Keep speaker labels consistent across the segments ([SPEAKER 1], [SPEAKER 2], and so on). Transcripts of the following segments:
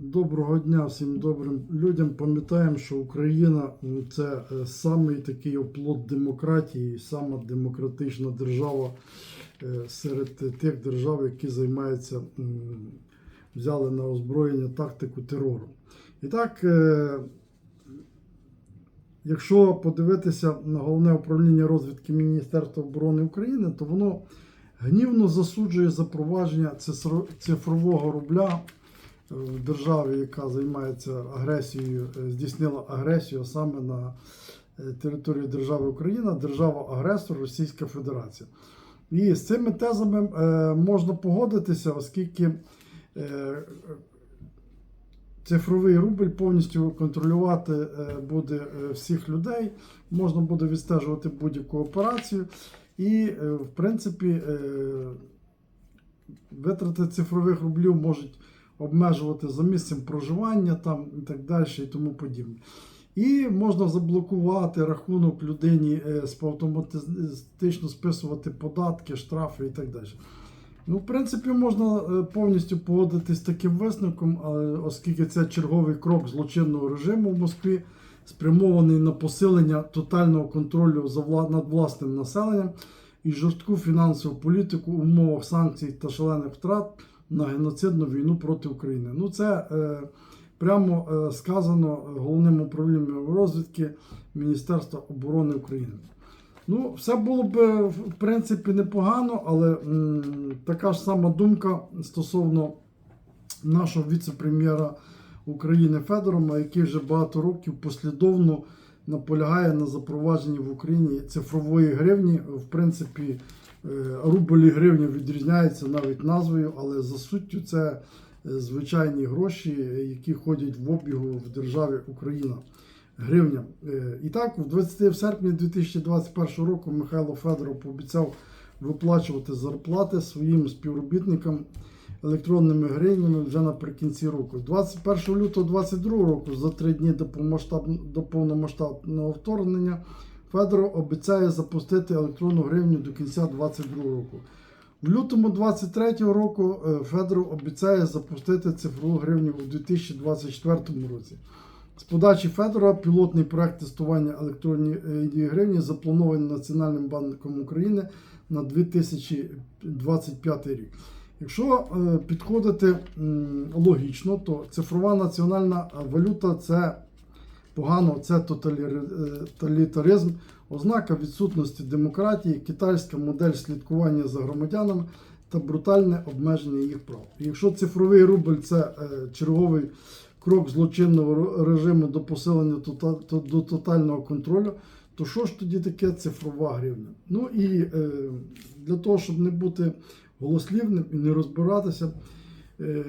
[SPEAKER 1] Доброго дня всім добрим людям. Пам'ятаємо, що Україна це е, самий такий оплот демократії, сама демократична держава е, серед тих держав, які займаються, взяли на озброєння тактику терору. І так, е, якщо подивитися на головне управління розвідки Міністерства оборони України, то воно гнівно засуджує запровадження цифрового рубля в державі, яка займається агресією, е, здійснила агресію саме на е, території держави Україна, держава-агресор Російська Федерація. І з цими тезами е, можна погодитися, оскільки цифровий рубль повністю контролювати буде всіх людей, можна буде відстежувати будь-яку операцію. І, в принципі, витрати цифрових рублів можуть обмежувати за місцем проживання там і так далі, і тому подібне. І можна заблокувати рахунок людині, е, автоматично списувати податки, штрафи і так далі. Ну, в принципі, можна е, повністю погодитись з таким висновком, оскільки це черговий крок злочинного режиму в Москві, спрямований на посилення тотального контролю за над власним населенням і жорстку фінансову політику в умовах санкцій та шалених втрат на геноцидну війну проти України. Ну, це е, прямо е, сказано головним управлінням розвідки Міністерства оборони України. Ну, все було б в принципі непогано, але м, така ж сама думка стосовно нашого віце-прем'єра України Федорова, який вже багато років послідовно наполягає на запровадженні в Україні цифрової гривні. В принципі, е, рубль і гривня відрізняються навіть назвою, але за суттю це е, звичайні гроші, які ходять в обігу в державі Україна. Гривня. Е, І так, в 20 в серпні 2021 року Михайло Федоров пообіцяв виплачувати зарплати своїм співробітникам електронними гривнями вже наприкінці року. 21 лютого 2022 року, за три дні до, повномасштаб- до повномасштабного вторгнення, Федоров обіцяє запустити електронну гривню до кінця 2022 року. В лютому 2023 року е, Федоров обіцяє запустити цифрову гривню у 2024 році. З подачі Федорова пілотний проект тестування електронної гривні запланований Національним банком України на 2025 рік. Якщо е, підходити логічно, то цифрова національна валюта це погано, це е, тоталітаризм, ознака відсутності демократії, китайська модель слідкування за громадянами та брутальне обмеження їх прав. Якщо цифровий рубль це е, черговий крок злочинного режиму до посилення до тотального контролю, то що ж тоді таке цифрова гривня? Ну і е, для того, щоб не бути голослівним і не розбиратися, е,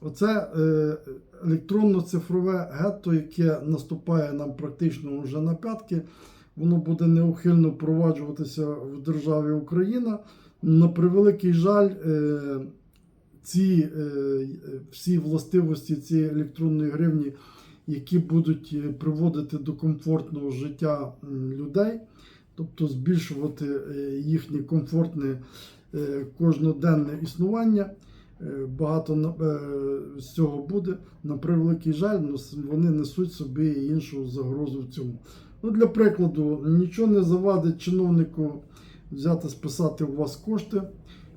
[SPEAKER 1] оце е, електронно-цифрове гетто, яке наступає нам практично вже на п'ятки, воно буде неухильно впроваджуватися в державі Україна. На превеликий жаль, е, ці всі властивості цієї електронної гривні, які будуть приводити до комфортного життя людей, тобто збільшувати їхнє комфортне кожноденне існування. Е, Багато е, з цього буде. На превеликий жаль, ну, вони несуть собі іншу загрозу в цьому. Ну, для прикладу, нічого не завадить чиновнику взяти, списати у вас кошти,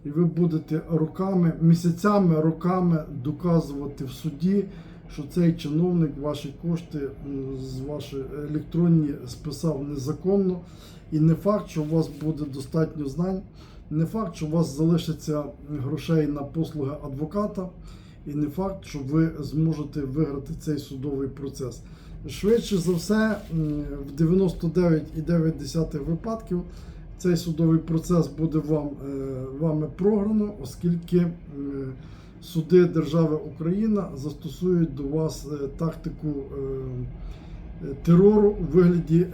[SPEAKER 1] і ви будете роками, місяцями, роками доказувати в суді, що цей чиновник ваші кошти з ваші електронні списав незаконно. І не факт, що у вас буде достатньо знань, не факт, що у вас залишиться грошей на послуги адвоката, і не факт, що ви зможете виграти цей судовий процес. Швидше за все, в 99,9 випадків цей судовий процес буде вам, е, вами програно, оскільки суди держави Україна застосують до вас е, тактику е, терору у вигляді е,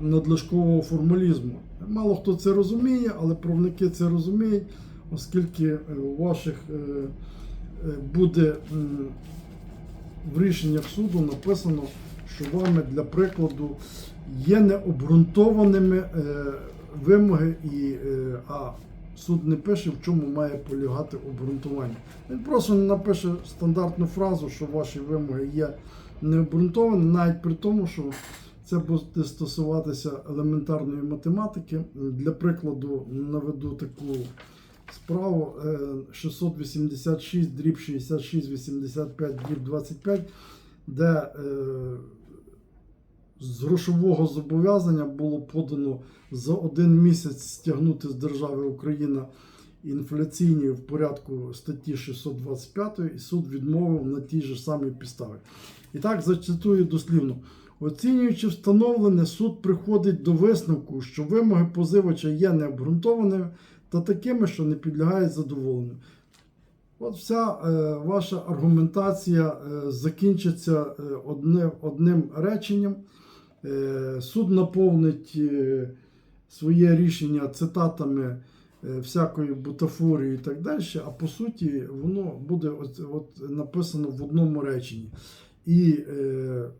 [SPEAKER 1] надлишкового формалізму. Мало хто це розуміє, але правники це розуміють, оскільки е, у ваших е, е, буде в рішеннях суду написано, що вами для прикладу є необґрунтованими е, вимоги, і, е, а суд не пише, в чому має полягати обґрунтування. Він просто напише стандартну фразу, що ваші вимоги є необґрунтовані, навіть при тому, що це буде стосуватися елементарної математики. Для прикладу наведу таку справу е, 686 дріб 66 85 дріб 25, де е, з грошового зобов'язання було подано за один місяць стягнути з держави Україна інфляційні в порядку статті 625 і суд відмовив на тій же самій підставі. І так зацитую дослівно. Оцінюючи встановлене, суд приходить до висновку, що вимоги позивача є необґрунтованими та такими, що не підлягають задоволенню. От вся е, ваша аргументація е, закінчиться е, одне, одним реченням. Е, суд наповнить е, своє рішення цитатами е, всякої бутафорії і так далі, а по суті, воно буде от, от написано в одному реченні. І е,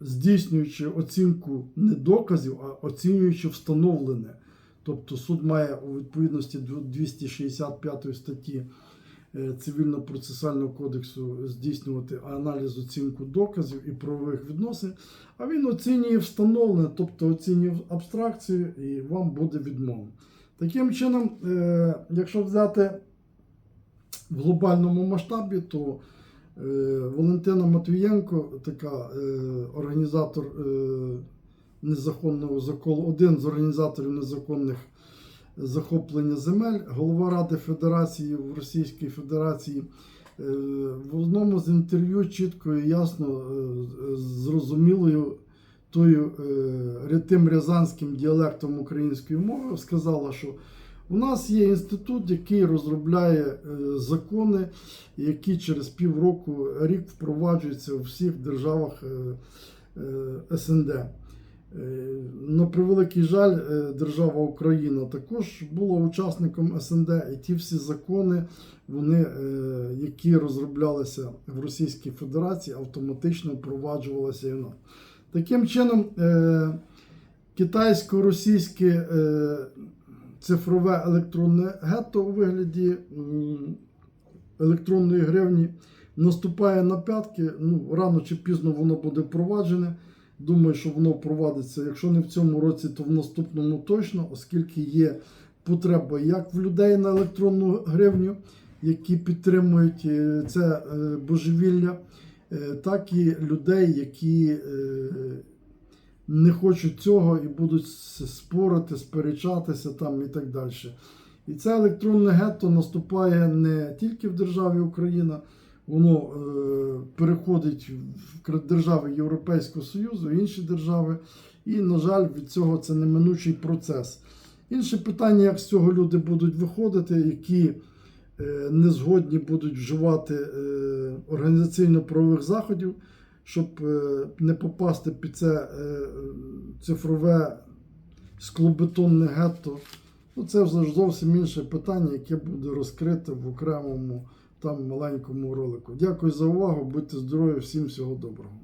[SPEAKER 1] здійснюючи оцінку не доказів, а оцінюючи встановлене. Тобто суд має у відповідності до 265 статті е, Цивільно-процесуального кодексу здійснювати аналіз оцінку доказів і правових відносин, а він оцінює встановлене, тобто оцінює абстракцію, і вам буде відмовлено. Таким чином, е, якщо взяти в глобальному масштабі, то Валентина Матвієнко, така е, організатор е, незаконного заколу, один з організаторів незаконних захоплення земель, голова Ради Федерації в Російській Федерації. е, В одному з інтерв'ю чітко і ясно, е, зрозумілою тою е, тим рязанським діалектом української мови сказала, що у нас є інститут, який розробляє е, закони, які через півроку рік впроваджуються у всіх державах е, е, СНД. На превеликий жаль, держава Україна також була учасником СНД, і ті всі закони, вони, які розроблялися в Російській Федерації, автоматично впроваджувалися і в нас. Таким чином, китайсько-російське е, цифрове електронне гетто у вигляді електронної гривні наступає на п'ятки. Ну, рано чи пізно воно буде впроваджене. Думаю, що воно впровадиться, якщо не в цьому році, то в наступному точно, оскільки є потреба як в людей на електронну гривню, які підтримують е, це е, божевілля, е, так і людей, які не хочуть цього і будуть спорити, сперечатися там і так далі. І це електронне гетто наступає не тільки в державі Україна, воно е, переходить в держави Європейського Союзу, інші держави. І, на жаль, від цього це неминучий процес. Інше питання, як з цього люди будуть виходити, які е, не згодні будуть вживати е, організаційно-правових заходів, щоб е, не попасти під це е, цифрове склобетонне гетто. Ну, це вже зовсім інше питання, яке буде розкрите в окремому там маленькому ролику. Дякую за увагу, будьте здорові, всім всього доброго.